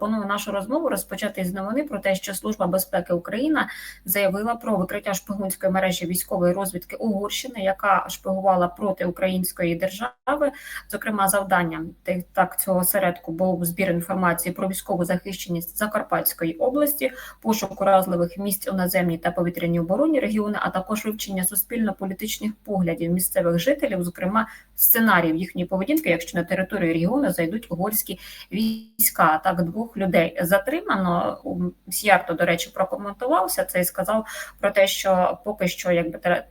пропоную нашу розмову розпочати з новини про те, що Служба безпеки Україна заявила про викриття шпигунської мережі військової розвідки Угорщини, яка шпигувала проти української держави. Зокрема, завданням так цього осередку був збір інформації про військову захищеність Закарпатської області, пошук уразливих місць у наземній та повітряній обороні регіону, а також вивчення суспільно-політичних поглядів місцевих жителів, зокрема сценаріїв їхньої поведінки, якщо на територію регіону зайдуть угорські війська. Так, двох людей затримано. У Сіарто, до речі, прокоментувався це і сказав про те, що поки що, якби тре-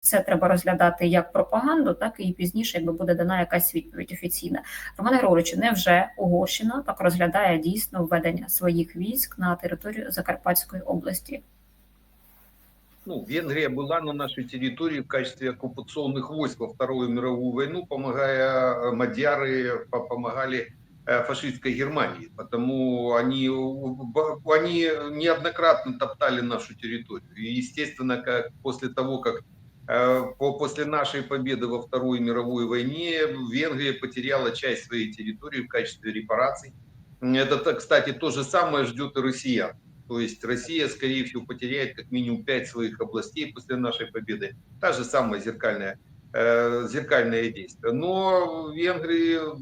це треба розглядати як пропаганду, так і пізніше, якби буде дана якась відповідь офіційна. Романе Григоровичу, невже Угорщина так розглядає дійсно введення своїх військ на територію Закарпатської області? ну, Венгрия была на нашей территории в качестве оккупационных войск во Вторую мировую войну, помогая э, мадьяры, по- помогали э, фашистской Германии. Потому они, они неоднократно топтали нашу территорию. И, естественно, как после того, как э, по- после нашей победы во Второй мировой войне Венгрия потеряла часть своей территории в качестве репараций. Это, кстати, то же самое ждет и россиян. То есть Россия, скорее всего, потеряет как минимум пять своих областей после нашей победы. Та же самая зеркальная, э, зеркальное действие. Но венгры э,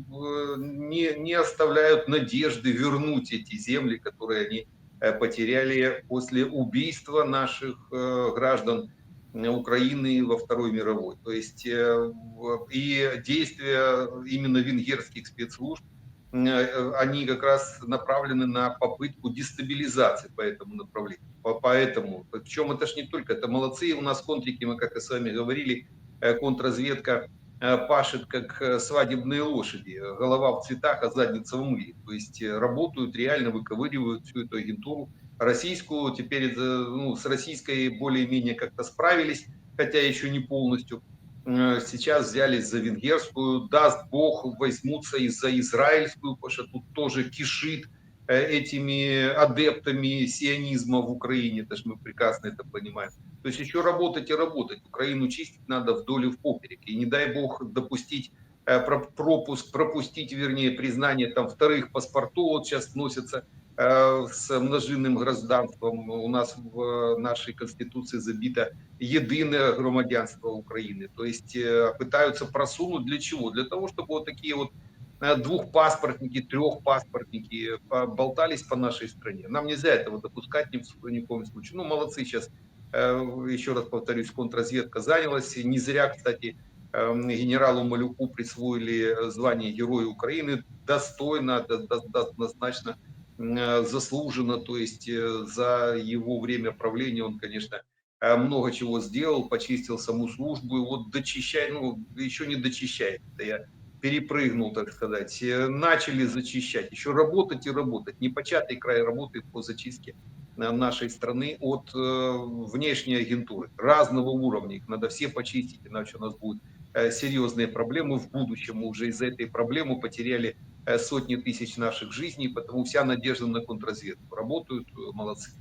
не, не оставляют надежды вернуть эти земли, которые они э, потеряли после убийства наших граждан Украины во Второй мировой. То есть и действия именно венгерских спецслужб они как раз направлены на попытку дестабилизации по этому направлению. По- Поэтому, причем это ж не только, это молодцы у нас контрики, мы как и с вами говорили, контрразведка э, пашет как э, свадебные лошади, голова в цветах, а задница в мыле. То есть э, работают, реально выковыривают всю эту агентуру российскую, теперь ну, с российской более-менее как-то справились, хотя еще не полностью. Э, сейчас взялись за венгерскую, даст бог, возьмутся и за израильскую, потому что тут тоже кишит. э, этими адептами сионизма в Украине, это ж мы прекрасно это понимаем. То есть еще работать и работать. Украину чистить надо вдоль и в поперек. И не дай бог допустить э, про- пропуск, пропустить, вернее, признание там вторых паспортов, вот сейчас носятся э, с множинным гражданством. У нас в э, нашей конституции забито единое громадянство Украины. То есть э, пытаются просунуть для чего? Для того, чтобы вот такие вот э, двухпаспортники, трехпаспортники э, болтались по нашей стране. Нам нельзя этого допускать ни в, ни в коем случае. Ну, молодцы сейчас, э, еще раз повторюсь, контрразведка занялась. Не зря, кстати, э, генералу Малюку присвоили звание Героя Украины. Достойно, до- до- до- однозначно э, заслуженно. То есть э, за его время правления он, конечно, э, много чего сделал, почистил саму службу, и вот дочищай, ну, еще не дочищает, это я перепрыгнул, так сказать, начали зачищать, еще работать и работать, непочатый край работы по зачистке э, нашей страны от э, внешней агентуры. Разного уровня, их надо все почистить, иначе у нас будут э, серьезные проблемы в будущем, мы уже из-за этой проблемы потеряли сотни тысяч наших жизней, потому вся надежда на контрразведку, работают, молодцы.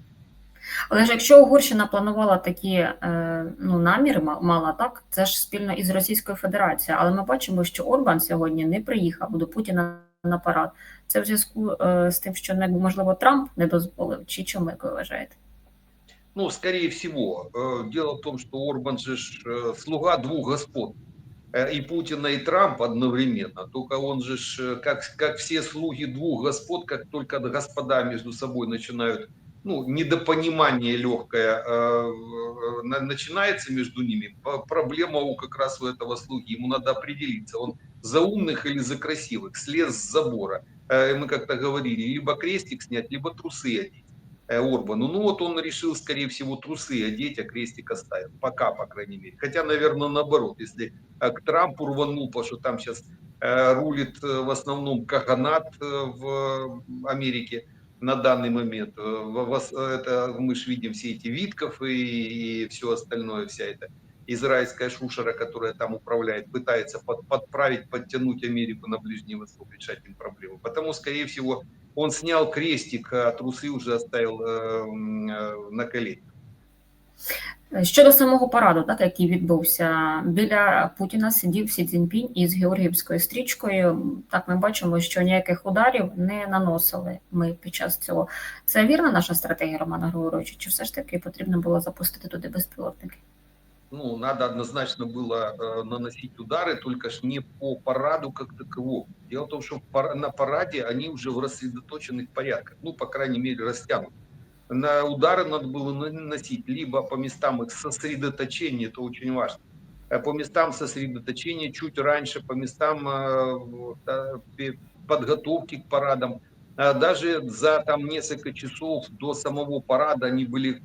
Але ж якщо Угорщина планувала такі е, ну, наміри, ма- мала так, це ж спільно із Російською Федерацією. Але ми бачимо, що Орбан сьогодні не приїхав до Путіна на парад. Це в зв'язку е, з тим, що не можливо Трамп не дозволив, чи чому як ви вважаєте? Ну, скорее всего. Э, Дело в том, что Орбан же ж, э, слуга двух господ. Э, И Путина, и Трампа одновременно. Только он же, ж, э, как, как все слуги двух господ, как только господа между собой начинают, ну, недопонимание легкое э, э, на- начинается между ними, проблема у как раз у этого слуги. Ему надо определиться, он за умных или за красивых, слез с забора. Э, Мы как-то говорили, либо крестик снять, либо трусы одеть э, Орбану. Ну вот он решил, скорее всего, трусы одеть, а крестик оставил. Пока, по крайней мере. Хотя, наверное, наоборот. Если э, к Трампу рванул, потому что там сейчас рулит э, в основном Каганат э, в Америке на данный момент. Э, Это мы же видим все эти Витков и, и все остальное, вся эта израильская шушера, которая там управляет, пытается под- подправить, подтянуть Америку на Ближний Восток, решать им проблемы. Потому, скорее всего, он снял крестик, а трусы уже оставил э, э, на коленях. Щодо самого параду, так який відбувся біля Путіна, сидів Сі Цзіньпінь із Георгіївською стрічкою. Так ми бачимо, що ніяких ударів не наносили ми під час цього. Це вірна наша стратегія, Романа Григоровича? Чи все ж таки потрібно було запустити туди безпілотники? Ну, надо однозначно было э, наносить удары, только ж не по параду как таковому. Дело в том, что пар- на параде они уже в рассредоточенных порядках, ну, по крайней мере, растянуты. На удары надо было наносить либо по местам их сосредоточения, это очень важно, э, по местам сосредоточения чуть раньше, по местам э, э, подготовки к парадам. Даже за там несколько часов до самого парада они были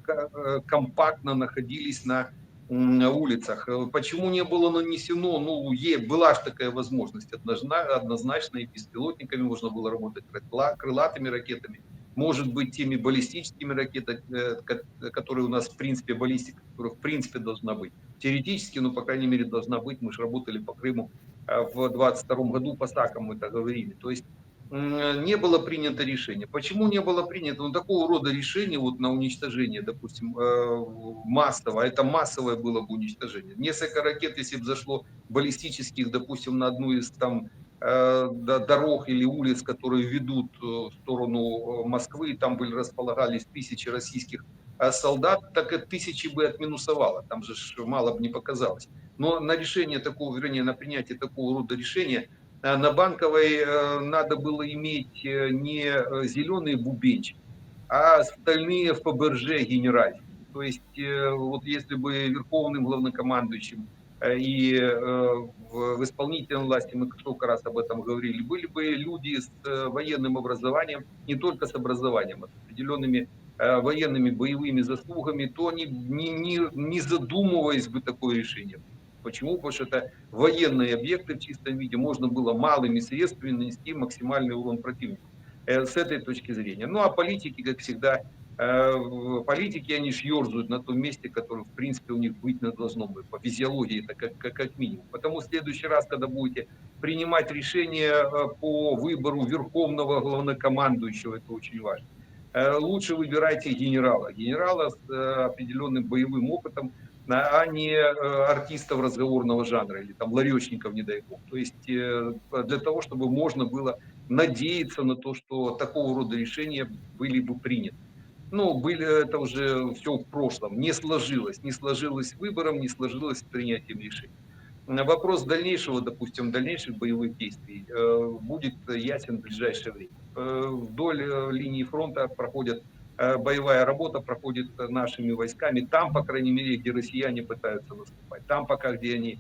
компактно находились на улицах. Почему не было нанесено? Ну, е- была же такая возможность. Однозна- Однозначно и беспилотниками можно было работать, крыла- крылатыми ракетами. Может быть, теми баллистическими ракетами, э, ко- которые у нас, в принципе, баллистика, которая, в принципе, должна быть. Теоретически, ну, по крайней мере, должна быть. Мы же работали по Крыму э, в 22 году, по САКам мы это говорили. То есть не было принято решение. Почему не было принято? Ну, такого рода решение вот на уничтожение, допустим, э, массово, а это массовое было бы уничтожение. Несколько ракет, если бы зашло баллистических, допустим, на одну из там дорог или улиц, которые ведут э, в сторону э, Москвы, там были располагались тысячи российских э, солдат, так и тысячи бы отминусовало, там же мало бы не показалось. Но на решение такого, вернее, на принятие такого рода решения э, на Банковой э, надо было иметь э, не э, зеленые бубенчики, а стальные ФБРЖ генеральские. То есть, э, вот если бы верховным главнокомандующим э, и э, в, исполнительной власти, мы сколько раз об этом говорили, были бы люди с э, военным образованием, не только с образованием, а с определенными э, военными боевыми заслугами, то они не, не, не задумываясь бы такое решение. Почему? Потому что это военные объекты в чистом виде, можно было малыми средствами нанести максимальный урон противнику. Э, С этой точки зрения. Ну а политики, как всегда, э, политики, они ж ерзают на том месте, которое, в принципе, у них быть не должно быть. По физиологии это как, как, как минимум. Потому в следующий раз, когда будете принимать решение э, по выбору верховного главнокомандующего, это очень важно, э, лучше выбирайте генерала. Генерала с э, определенным боевым опытом, а а не э, артистов разговорного жанра или там ларечников, не дай бог. То есть э, для того, чтобы можно было надеяться на то, что такого рода решения были бы приняты. Ну, были, это уже все в прошлом. Не сложилось. Не сложилось выбором, не сложилось принятием решений. Вопрос дальнейшего, допустим, дальнейших боевых действий э, будет ясен в ближайшее время. Э, Вдоль э, линии фронта проходят э, боевая работа проходит нашими войсками. Там, по крайней мере, где россияне пытаются наступать. Там пока, где они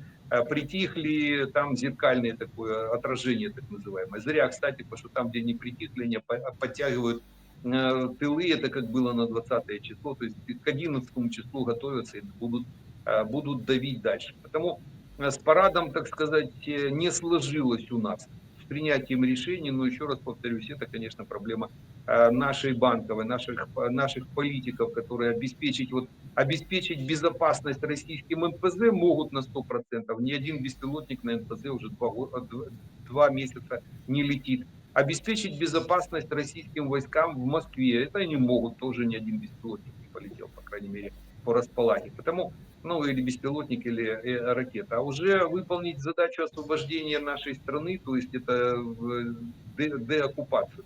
притихли, там зеркальное такое отражение, так называемое. Зря, кстати, потому что там, где они притихли, они по- подтягивают тылы, это как было на 20 число, то есть к 11 числу готовятся и будут, э, будут давить дальше. Потому э, с парадом, так сказать, э, не сложилось у нас с принятием решений, но еще раз повторюсь, это, конечно, проблема э, нашей банковой, наших, э, наших политиков, которые обеспечить, вот, обеспечить безопасность российским НПЗ могут на 100%. Ни один беспилотник на НПЗ уже два, э, два месяца не летит. Обеспечить безопасность российским войскам в Москве, это они могут, тоже ни один беспилотник не полетел, по крайней мере, по располаге. Потому, ну, или беспилотник, или э, ракета. А уже выполнить задачу освобождения нашей страны, то есть это э, де- деоккупацию.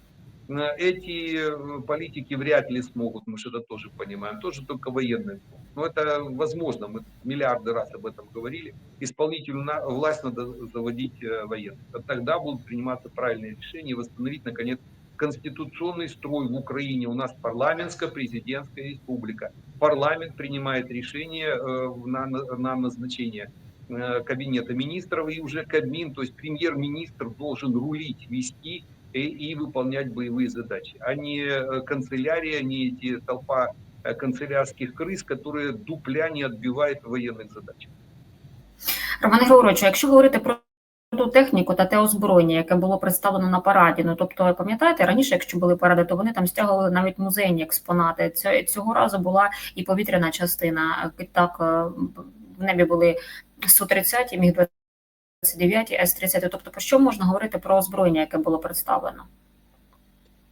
Э, Эти э, политики вряд ли смогут, мы же это тоже понимаем, тоже только военные. Но это возможно, мы миллиарды раз об этом говорили. Исполнительную власть надо заводить э, военных. А Тогда будут приниматься правильные решения и восстановить, наконец, конституционный строй в Украине. У нас парламентско-президентская республика. Парламент принимает решение э, на, на назначение э, кабинета министров и уже Кабмин, то есть премьер-министр должен рулить, вести и, и выполнять боевые задачи, а не канцелярия, не эти толпа канцелярских крыс, которые дупля не отбивают военных задач. Романе Григоровичу, якщо говорити про ту техніку та те озброєння, яке було представлено на параді, ну тобто, пам'ятаєте, раніше, якщо були паради, то вони там стягували навіть музейні експонати. Цього, цього разу була і повітряна частина. Так, е, в небі були Су-30, міг 29 С-30. Тобто, про що можна говорити про озброєння, яке було представлено?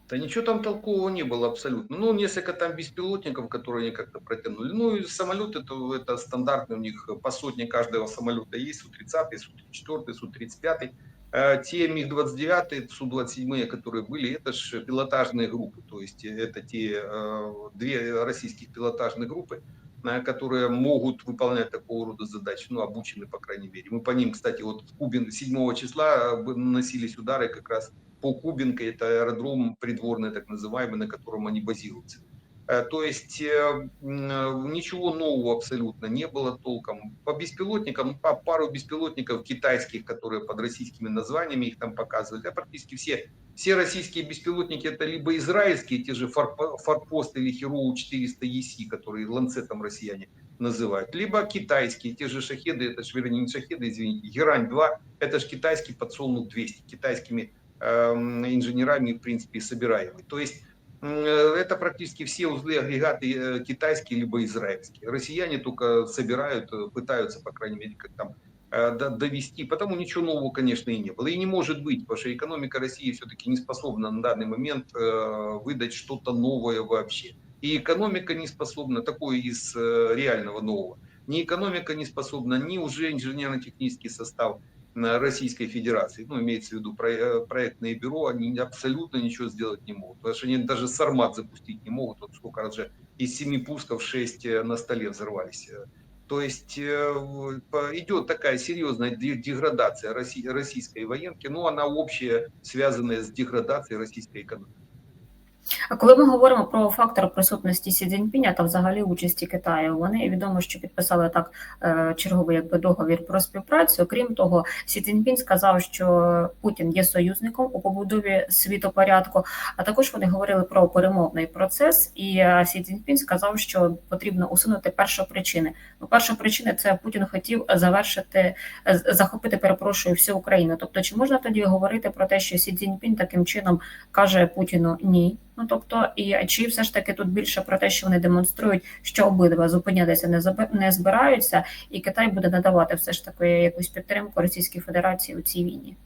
Да ничего там толкового не было абсолютно. Ну, несколько там беспилотников, которые они как-то протянули. Ну, и самолет это, это стандартный у них по сотне каждого самолета есть. Су-30, Су-34, Су-35. Э, Те МиГ-29, Су-27, которые были, это же пилотажные группы. То есть это те э, две российских пилотажные группы, э, которые могут выполнять такого рода задачи, ну, обучены, по крайней мере. Мы по ним, кстати, вот в Кубин 7 числа э, наносились удары как раз по Кубинке, это аэродром придворный, так называемый, на котором они базируются. Э, То есть э, э, ничего нового абсолютно не было толком. По беспилотникам, по пару беспилотников китайских, которые под российскими названиями их там показывали, а практически все, все российские беспилотники это либо израильские, те же Форпо- Форпост или Хероу 400 ЕСИ, которые ланцетом россияне называют, либо китайские, те же шахеды, это же, вернее, не шахеды, извините, Герань-2, это же китайский подсолнух 200, китайскими инженерами, в принципе, и. То есть э, это практически все узлы агрегаты э, китайские либо израильские. Россияне только собирают, э, пытаются, по крайней мере, как там до- довести. Потому ничего нового, конечно, и не было. И не может быть, потому что экономика России все-таки не способна на данный момент выдать что-то новое вообще. И экономика не способна, такое из реального нового. Ни экономика не способна, ни уже инженерно-технический состав Российской Федерации, ну, имеется в виду э, проектные бюро, они абсолютно ничего сделать не могут. Потому что они даже Сармат запустить не могут. Вот сколько раз же из семи пусков шесть э, на столе взорвались. То есть э, идет такая серьезная де- деградация Росси- российской военки, но она общая, связанная с деградацией российской экономики. А коли ми говоримо про фактор присутності Сі Цзіньпіня та взагалі участі Китаю, вони відомо, що підписали так е, черговий якби договір про співпрацю. Крім того, Сі Цзіньпін сказав, що Путін є союзником у побудові світопорядку. А також вони говорили про перемовний процес. І е, Сі Цзіньпін сказав, що потрібно усунути першопричини. Ну, першопричини це Путін хотів завершити е, захопити, перепрошую, всю Україну. Тобто, чи можна тоді говорити про те, що Сі Цзіньпін таким чином каже Путіну ні? Ну тобто, і чи все ж таки тут більше про те, що вони демонструють, що обидва зупинятися не заби- не збираються, і Китай буде надавати все ж таки якусь підтримку Російській Федерації у цій війні?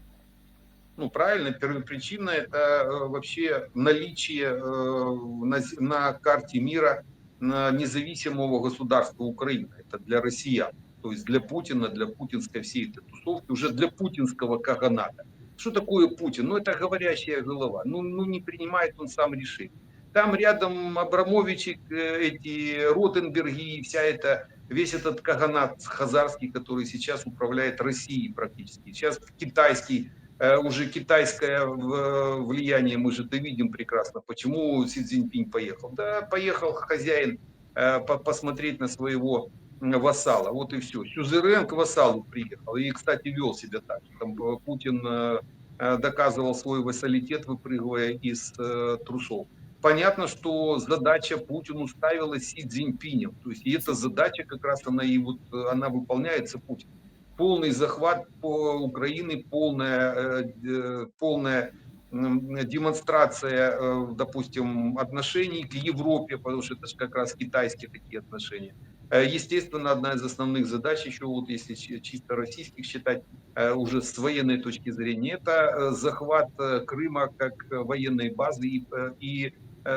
Ну, правильно, первопричина это э, вообще наличие э, на, з- на карте мира на независимого государства Украины. Это для россиян. То есть для Путина, для путинской всей этой тусовки, уже для путинского каганата. Что такое Путин? Ну, это говорящая голова. Ну, ну не принимает он сам решение. Там рядом Абрамовичи, э, эти Ротенберги и вся эта, весь этот каганат хазарский, который сейчас управляет Россией практически. Сейчас китайский Э, уже китайское в- влияние, мы же это видим прекрасно, почему Си Цзиньпинь поехал. Да, поехал хозяин э, по- посмотреть на своего вассала, вот и все. Сюзерен к вассалу приехал, и, кстати, вел себя так. Там э, Путин э, э, доказывал свой вассалитет, выпрыгивая из трусов. Понятно, что задача Путину ставила Си Цзиньпинем. То есть и эта задача как раз она и вот она выполняется Путиным полный захват по Украины, полная, полная демонстрация, допустим, отношений к Европе, потому что это же как раз китайские такие отношения. Э, Естественно, одна из основных задач, еще вот если чи- чисто российских считать, э, уже с военной точки зрения, это э, захват Крыма как военной базы и, и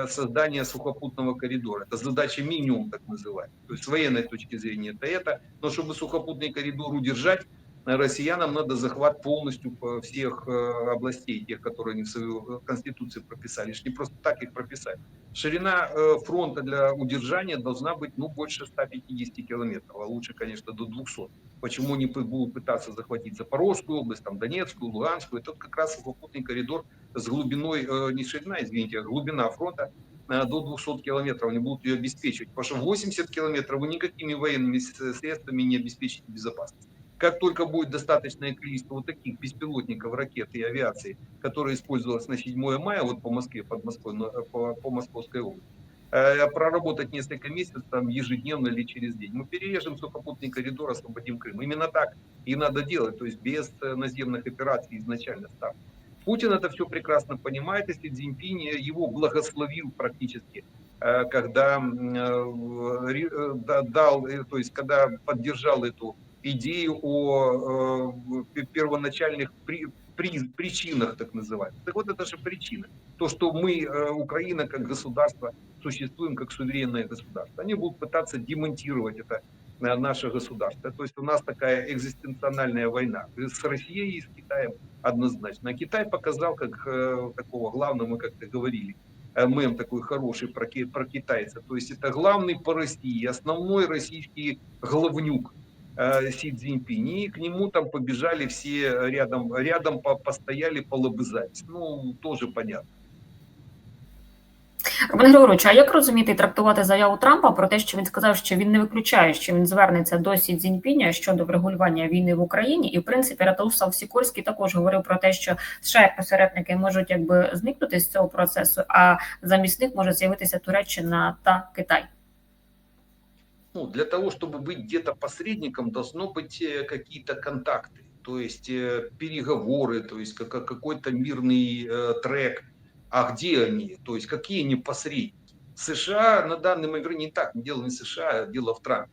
создание сухопутного коридора. Это задача минимум, так называемая. То есть с военной точки зрения это это. Но чтобы сухопутный коридор удержать, россиянам надо захват полностью по всех э, областей, тех, которые они в свою э, конституцию прописали. Не просто так их прописали. Ширина э, фронта для удержания должна быть ну, больше 150 километров, а лучше, конечно, до 200. Почему п- будут пытаться захватить Запорожскую область, там, Донецкую, Луганскую? Это как раз сухопутный коридор с глубиной, не ширина, извините, а глубина фронта до 200 километров. Они будут ее обеспечивать. Потому что 80 километров вы никакими военными средствами не обеспечите безопасность. Как только будет достаточное количество вот таких беспилотников, ракет и авиации, которые использовалась на 7 мая, вот по Москве, под Москвой, по, по Московской области, э, проработать несколько месяцев там ежедневно или через день. Мы перережем сухопутный коридор, освободим Крым. Именно так и надо делать, то есть без э, наземных операций изначально ставки. Путин это все прекрасно понимает, если Цзиньпинь его благословил практически, э, когда дал, то есть когда поддержал эту идею о э, пе- первоначальных при- при- причинах так называемых. Так вот это же причина. То, что мы, э, Украина как государство, существуем как суверенное государство. Они будут пытаться демонтировать это э, наше государство. То есть у нас такая экзистенциональная война с Россией и с Китаем однозначно. А Китай показал как э, такого главного, мы как-то говорили, э, мем такой хороший про, про китайца. То есть это главный по России, основной российский главнюк Си Цзиньпинь. И к нему там побежали все рядом, рядом по- постояли, полобызались. Ну, тоже понятно. Роман Григорович, а як розуміти і трактувати заяву Трампа про те, що він сказав, що він не виключає, що він звернеться до Сі Цзіньпіня щодо врегулювання війни в Україні, і в принципі Ратоусав Сікорський також говорив про те, що США як посередники можуть якби зникнути з цього процесу, а замість них може з'явитися Туреччина та Китай. Ну, для того, чтобы быть где-то посредником, должно быть э, какие-то контакты, то есть э, переговоры, то есть как- как- какой-то мирный э, трек. А где они? То есть какие они посредники? США на данный момент, не так, дело не США, а дело в Трампе.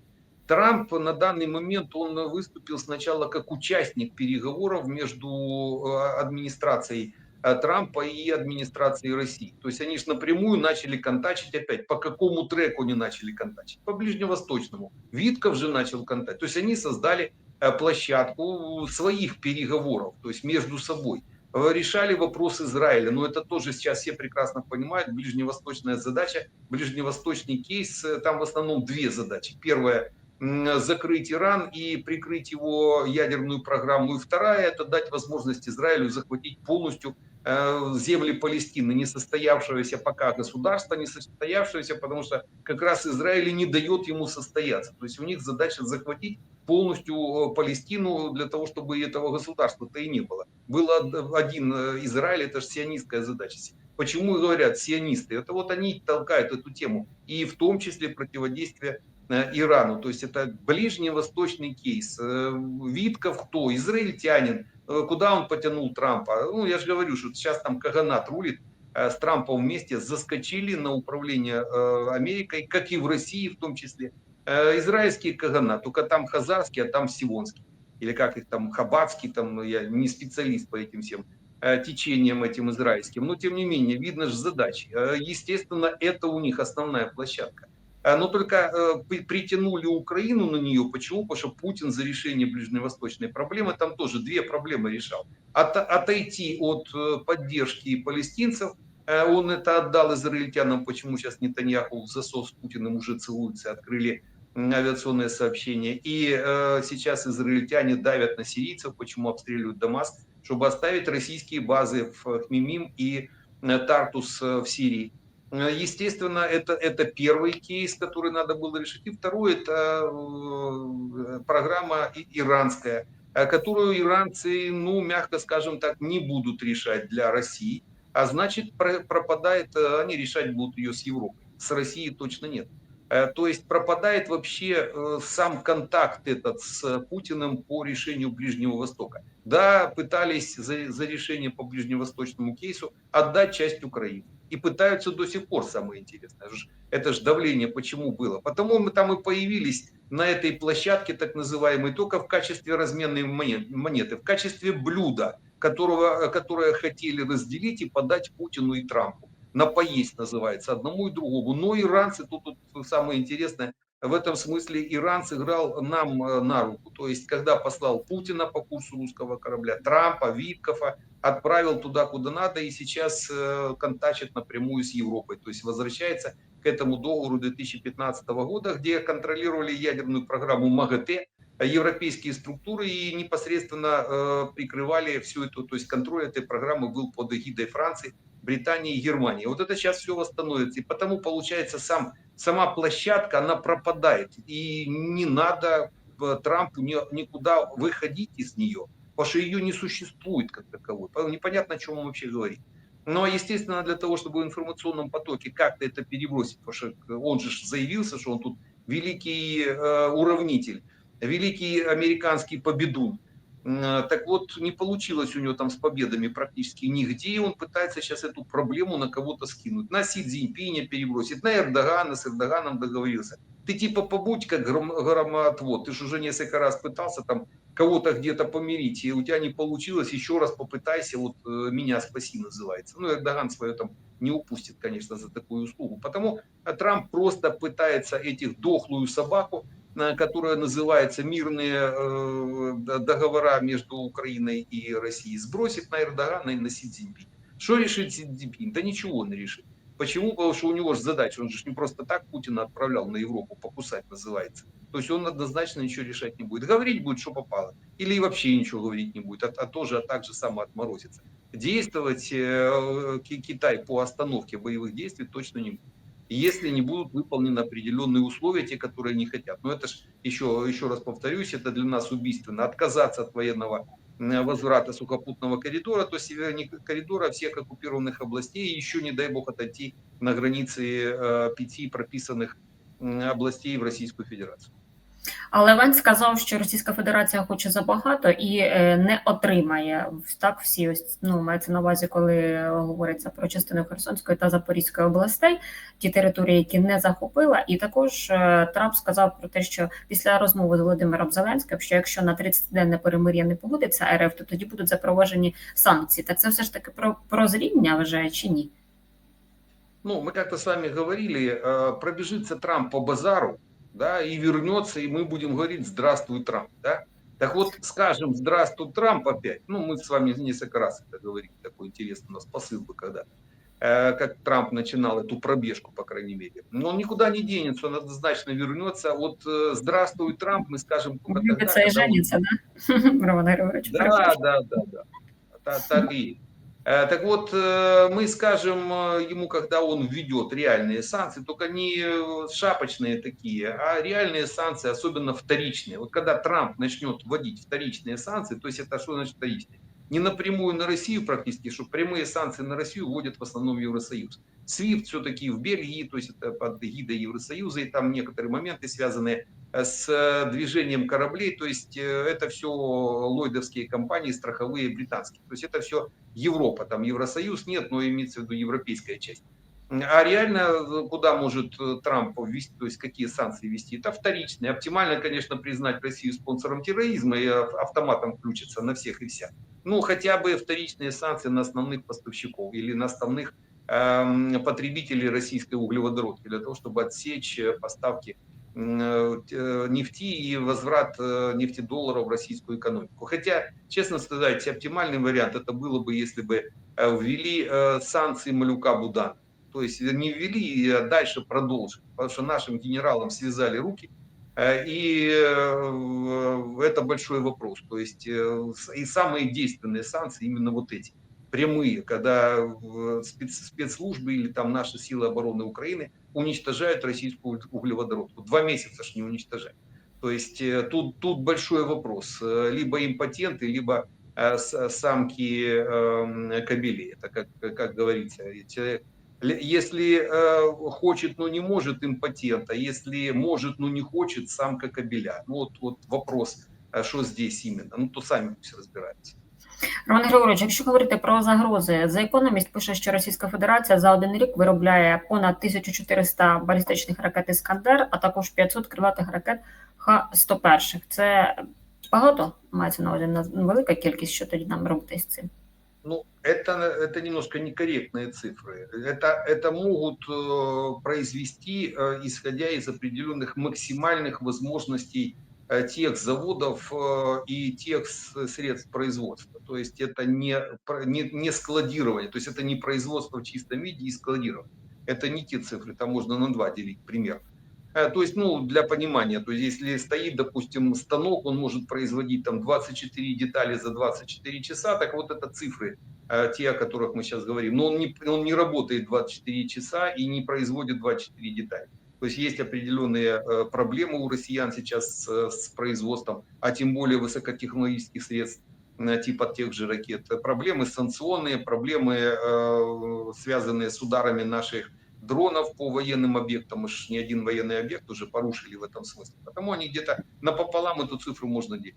Трамп на данный момент, он выступил сначала как участник переговоров между администрацией Трампа и администрацией России. То есть они же напрямую начали контачить опять. По какому треку они начали контачить? По ближневосточному. Витков же начал контачить. То есть они создали э, площадку своих переговоров, то есть между собой. Э, Решали вопрос Израиля, но это тоже сейчас все прекрасно понимают, ближневосточная задача, ближневосточный кейс, э, там в основном две задачи. Первая закрыть Иран и прикрыть его ядерную программу. И вторая – это дать возможность Израилю захватить полностью э, земли Палестины, не состоявшегося пока государства, не состоявшегося, потому что как раз Израиль не дает ему состояться. То есть у них задача захватить полностью э, Палестину для того, чтобы этого государства-то и не было. Был од- один э, Израиль, это же сионистская задача. Почему говорят сионисты? Это вот они толкают эту тему. И в том числе противодействие Ирану. То есть это ближневосточный кейс. Э, Витков кто? Израильтянин. Э, Куда он потянул Трампа? Ну, я же говорю, что сейчас там Каганат рулит э, с Трампом вместе, заскочили на управление э, Америкой, как и в России в том числе. Э, Израильский Каганат, только там хазарский, а там сионский. Или как их там, хабатский, там, я не специалист по этим всем э, течениям этим израильским. Но тем не менее, видно же задачи. Э, Естественно, это у них основная площадка. Э, Но только э, при- притянули Украину на нее. Почему? Потому что Путин за решение ближневосточной проблемы там тоже две проблемы решал. От- отойти от э, поддержки палестинцев, э, он это отдал израильтянам, почему сейчас Нетаньяху в засос с Путиным уже целуются, открыли авиационное сообщение. И э, сейчас израильтяне давят на сирийцев, почему обстреливают Дамаск, чтобы оставить российские базы в Хмимим и Тартус в Сирии. Э, Естественно, это, это первый кейс, который надо было решить. И второй, это э, программа иранская, э, которую иранцы, ну, мягко скажем так, не будут решать для России. А значит, про- пропадает, они решать будут ее с Европой. С Россией точно нет. Э, То есть пропадает вообще э, сам контакт этот с Путиным по решению Ближнего Востока. Да, пытались за, за решение по ближневосточному кейсу отдать часть Украины. И пытаются до сих пор, самое интересное. Это же давление почему было. Потому мы там и появились на этой площадке, так называемой, только в качестве разменной монет- монеты, в качестве блюда, которого, которое хотели разделить и подать Путину и Трампу. На поесть называется одному и другому. Но иранцы, тут, тут самое интересное, в этом смысле Иран сыграл нам э, на руку. То есть, когда послал Путина по курсу русского корабля, Трампа, Виткофа, отправил туда, куда надо, и сейчас э, контачит напрямую с Европой. То есть, возвращается к этому договору 2015 года, где контролировали ядерную программу МАГАТЭ, европейские структуры и непосредственно э, прикрывали всю эту, то есть контроль этой программы был под эгидой Франции, Британии и Германии. Вот это сейчас все восстановится. И потому, получается, сам, сама площадка, она пропадает. И не надо Трампу ни- никуда выходить из нее, потому что ее не существует как таковой. Непонятно, о чем он вообще говорит. Но, естественно, для того, чтобы в информационном потоке как-то это перебросить, потому что он же заявился, что он тут великий э, уравнитель, великий американский победун. М, Так вот, не получилось у него там с победами практически нигде, и он пытается сейчас эту проблему на кого-то скинуть. На Си Цзиньпиня перебросить, на Эрдогана, с Эрдоганом договорился. ты типа побудь как гром- громоотвод, ты же уже несколько раз пытался там кого-то где-то помирить, и у тебя не получилось, еще раз попытайся, вот э, меня спаси называется. Ну, Эрдоган свое там не упустит, конечно, за такую услугу. Потому э, Трамп просто пытается этих дохлую собаку, э, которая называется мирные э, договора между Украиной и Россией, сбросить на Эрдогана и на Си Цзиньпинь. Что решит Си Цзиньпинь? Да ничего он решит. Почему? Потому что у него же задача, он же не просто так Путина отправлял на Европу покусать, называется. То есть он однозначно ничего решать не будет. Говорить будет, что попало. Или вообще ничего говорить не будет, а, а тоже а так же само отморозится. Действовать э, Ки- Китай по остановке боевых действий точно не будет. Если не будут выполнены определенные условия, те, которые не хотят. Но это ж еще, еще раз повторюсь, это для нас убийственно. Отказаться от военного э, возврата сухопутного коридора, то не коридора всех оккупированных областей, еще, не дай бог, отойти на границы э, пяти прописанных областей в Российскую Федерацию. Але Венс сказав, що Російська Федерація хоче забагато і е, не отримає так всі ось ну мається на увазі, коли говориться про частину Херсонської та Запорізької областей, ті території, які не захопила. І також е, Трамп сказав про те, що після розмови з Володимиром Зеленським, що якщо на 30-денне перемир'я не погодиться РФ, то тоді будуть запроваджені санкції. Так це все ж таки про прозріння вже чи ні? Ну, мы как-то с вами говорили, э, пробежится Трамп по базару, да, и вернется, и мы будем говорить «Здравствуй, Трамп», да. Так вот, скажем «Здравствуй, Трамп» опять. Ну, мы с вами несколько раз это говорили, такой интересный у нас посыл был когда э, как Трамп начинал эту пробежку, по крайней мере. Но он никуда не денется, он однозначно вернется. Вот э, «Здравствуй, Трамп» мы скажем тогда, і когда он да? Да, да, да, да. Та- Так и есть. Э, Так вот, э, мы скажем э, ему, когда он введет реальные санкции, только не шапочные такие, а реальные санкции, особенно вторичные. Вот когда Трамп начнет вводить вторичные санкции, то есть это что значит вторичные? Не напрямую на Россию практически, что прямые санкции на Россию вводят в основном Евросоюз. SWIFT все-таки в Бельгии, то есть это под эгидой Евросоюза, и там некоторые моменты связанные с э, движением кораблей, то есть э, это все ллойдовские компании, страховые британские. То есть это все Европа, там Евросоюз нет, но имеется в виду европейская часть. А реально, э, куда может Трамп ввести, то есть какие санкции ввести, это вторичные. Оптимально, конечно, признать Россию спонсором терроризма и ав- автоматом включиться на всех и вся. Ну, хотя бы вторичные санкции на основных поставщиков или на основных эм, потребителей российской углеводородки для того, чтобы отсечь поставки нефти и возврат э, нефтедолларов в российскую экономику. Хотя, честно сказать, оптимальный вариант это было бы, если бы э, ввели э, санкции Малюка Будана. То есть не ввели э, дальше продолжили, потому что нашим генералам связали руки, Э, и э, это большой вопрос. То есть э, и самые действенные санкции именно вот эти прямые, когда э, спец- спецслужбы или там наши силы обороны Украины уничтожают российскую углеводородку. Два месяца ж не уничтожают. То есть э, тут, тут большой вопрос. Э, Либо импотенты, либо э, самки э, кобелей. Это как, как говорится. Если хочет, но не может, импотент. А если может, но не хочет, самка кобеля. Ну, вот, вот вопрос, а что здесь именно. Ну, то сами пусть разбираются. Роман Григорович, якщо говорити про загрози, The Economist пише, що Російська Федерація за один рік виробляє понад 1400 балістичних ракет Іскандер, а також 500 крилатих ракет Х-101. Це багато мається на увазі на- велика кількість, що тоді нам робити з цим. Ну, это, это немножко некорректные цифры. Это, это могут э, произвести, э, исходя из определенных максимальных возможностей э, тех заводов э, и тех с- средств производства. То есть это не, не, не складирование, то есть это не производство в чистом виде и складирование. Это не те цифры, там можно на два делить примерно. Э, То есть, ну, для понимания, то есть, если стоит, допустим, станок, он может производить там 24 детали за 24 часа, так вот это цифры, э, те, о которых мы сейчас говорим. Но он не, он не работает 24 часа и не производит 24 детали. То есть есть определенные э, проблемы у россиян сейчас с, производством, а тем более высокотехнологических средств э, типа тех же ракет. Проблемы санкционные, проблемы, э, связанные с ударами наших дронов по военным объектам. Мы ж ни один военный объект уже порушили в этом смысле. Потому они где-то напополам эту цифру можно делить.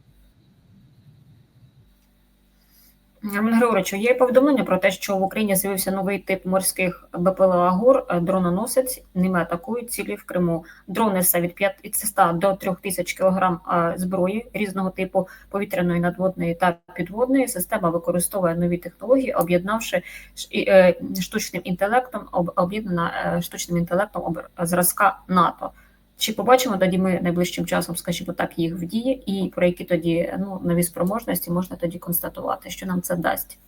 Роман Григоровичу, є повідомлення про те, що в Україні з'явився новий тип морських БПЛА ГОР, е, дрононосець, ними атакують цілі в Криму. Дрони несе від 500 до 3000 кг зброї різного типу повітряної, надводної та підводної. Система використовує нові технології, об'єднавши е, штучним інтелектом, об'єднана е, штучним інтелектом зразка НАТО. Чи побачимо тоді ми найближчим часом, скажімо так, їх в дії, і про які тоді ну нові спроможності можна тоді констатувати, що нам це дасть?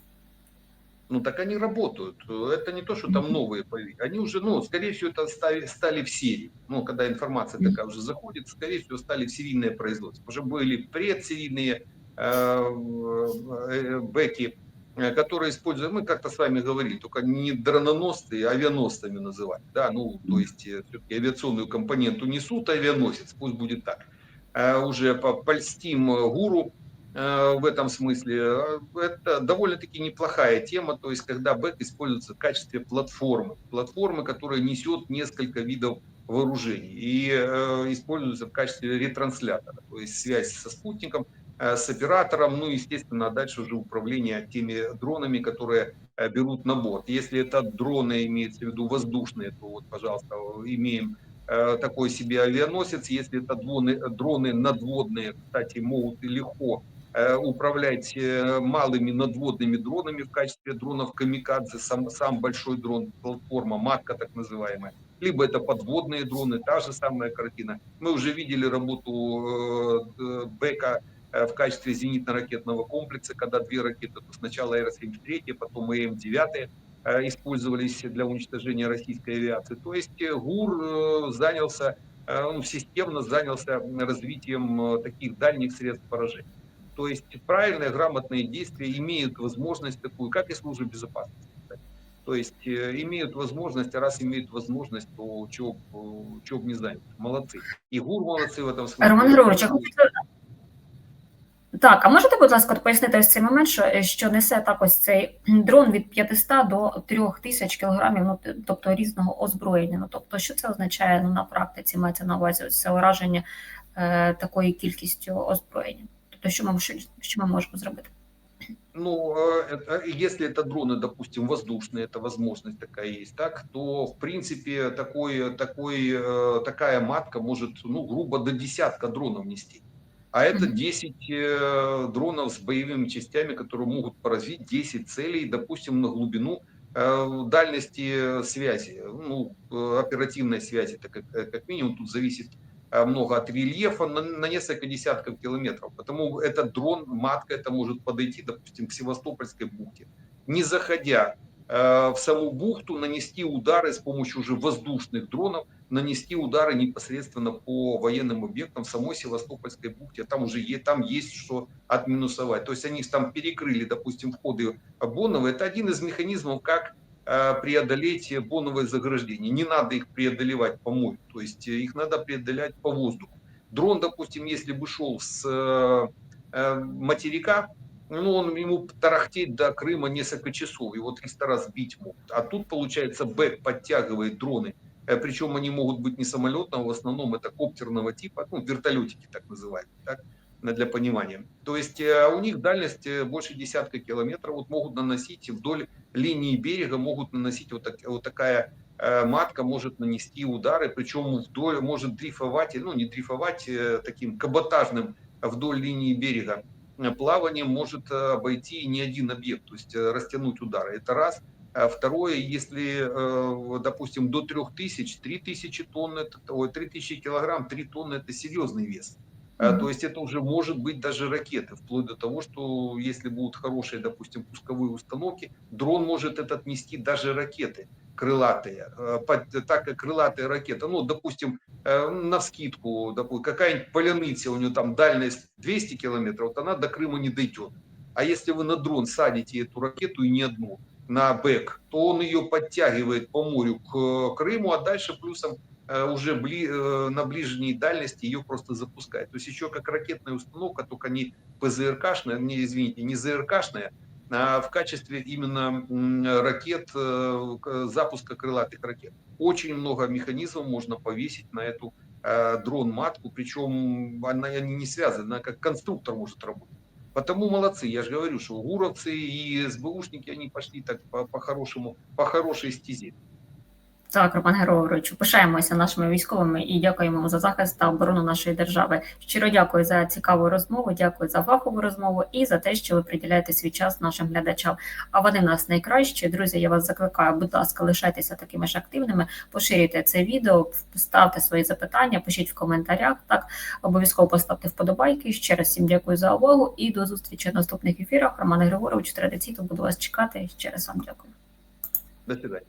Ну так они работают. Это не то, что там новые появились. Они уже, ну, скорее всего, это стали, стали в серии. Ну, когда информация Мгм. такая уже заходит, скорее всего, стали в серийное производство. Уже были предсерийные э, э, бэки, э, которые используют, мы как-то с вами говорили, только не дрононосцы, а авианосцами называть. Да, ну, то есть все-таки авиационную компоненту несут авианосец, пусть будет так. Э, Уже по- польстим э, гуру, э, в этом смысле. Э, Это довольно-таки неплохая тема, то есть когда бэк используется в качестве платформы, платформы, которая несет несколько видов вооружений и э, используется в качестве ретранслятора, то есть связь со спутником, э, с оператором, ну, естественно, дальше уже управление теми дронами, которые э, берут на борт. Если это дроны, имеется в виду воздушные, то вот, пожалуйста, имеем э, такой себе авианосец. Если это дроны, дроны надводные, кстати, могут легко э, управлять э, малыми надводными дронами в качестве дронов камикадзе, сам, сам большой дрон, платформа, матка так называемая. Либо это подводные дроны, та же самая картина. Мы уже видели работу э, э, Бека э, в качестве зенитно-ракетного комплекса, когда две ракеты, то сначала Р-73, потом ИМ-9 э, использовались для уничтожения российской авиации. То есть э, ГУР э, занялся, э, он системно занялся развитием э, таких дальних средств поражения. То есть правильные, грамотные действия имеют возможность такую, как и служба безопасности. То есть э, имеют возможность, а раз имеют возможность, то чего, чего б не занять. Молодцы. И ГУР молодцы в этом смысле. Роман Григорович, я хочу... Так, а можете, будь ласка, пояснити ось цей момент, що, що несе так ось цей дрон від 500 до 3000 кілограмів, ну, т- тобто різного озброєння. Ну, тобто, що це означає ну, на практиці, мається на увазі ось це ураження е, такою кількістю озброєння? Тобто, що ми, що, що ми можемо зробити? Ну, э, это- если это дроны, допустим, воздушные, это возможность такая есть, так, то, в принципе, такой, такой, э, такая матка может, ну, грубо до десятка дронов нести. А это Мгм. 10 э, дронов с боевыми частями, которые могут поразить 10 целей, допустим, на глубину э, дальности связи, ну, э, оперативной связи, так как, э, как минимум тут зависит э, много от рельефа на, на несколько десятков километров. Потому этот дрон, матка, это может подойти, допустим, к Севастопольской бухте, не заходя э, в саму бухту, нанести удары с помощью уже воздушных дронов, нанести удары непосредственно по военным объектам в самой Севастопольской бухте. Там уже е- там есть что отминусовать. То есть они там перекрыли, допустим, входы Бонова. Это один из механизмов, как э, преодолеть боновое заграждение. Не надо их преодолевать по морю, то есть э, их надо преодолевать по воздуху. Дрон, допустим, если бы шел с э, материка, ну, он ему тарахтеть до Крыма несколько часов, его 300 раз бить могут. А тут, получается, бэк подтягивает дроны, причем они могут быть не самолетного, в основном это коптерного типа, ну, вертолетики так называемые, так, для понимания. То есть э, у них дальность э, больше десятка километров, вот могут наносить вдоль линии берега, могут наносить вот, так- вот такая э, матка может нанести удары, причем вдоль, может дрейфовать, ну не дрейфовать, э, таким каботажным вдоль линии берега э, плаванием может э, обойти не один объект, то есть э, растянуть удары. Это раз. А Второе, если, э, допустим, до 3000, 3000 тонн, это, ой, 3000 килограмм, 3 тонны, это серьезный вес. Мгм. То есть это уже может быть даже ракеты, вплоть до того, что если будут хорошие, допустим, пусковые установки, дрон может этот нести даже ракеты крылатые, э, так как крылатая ракета, ну, допустим, э, на вскидку, допустим, какая-нибудь поляныця, у нее там дальность 200 километров, вот она до Крыма не дойдет. А если вы на дрон садите эту ракету и не одну на бэк, то он ее подтягивает по морю к э, Крыму, а дальше плюсом э, уже бли, э, на ближней дальности ее просто запускает. То есть еще как ракетная установка, только не ПЗРКшная, не, извините, не ЗРКшная, а в качестве именно ракет, запуска крылатых ракет. Очень много механизмов можно повесить на эту дрон-матку, причем она не связана, она как конструктор может работать. Потому молодцы. Я же говорю, что гуровцы и СБУшники, они пошли так по- по-хорошему, по хорошей стезе. Так, Роман Григоровичу, пишаємося нашими військовими і дякуємо за захист та оборону нашої держави. Щиро дякую за цікаву розмову, дякую за фахову розмову і за те, що ви приділяєте свій час нашим глядачам. А вони нас найкращі. Друзі, я вас закликаю, будь ласка, лишайтеся такими ж активними, поширюйте це відео, ставте свої запитання, пишіть в коментарях. Так, обов'язково поставте вподобайки. Ще раз всім дякую за увагу і до зустрічі в наступних ефірах. Роман Григорович традиційно буду вас чекати. Ще раз вам дякую. До свидания.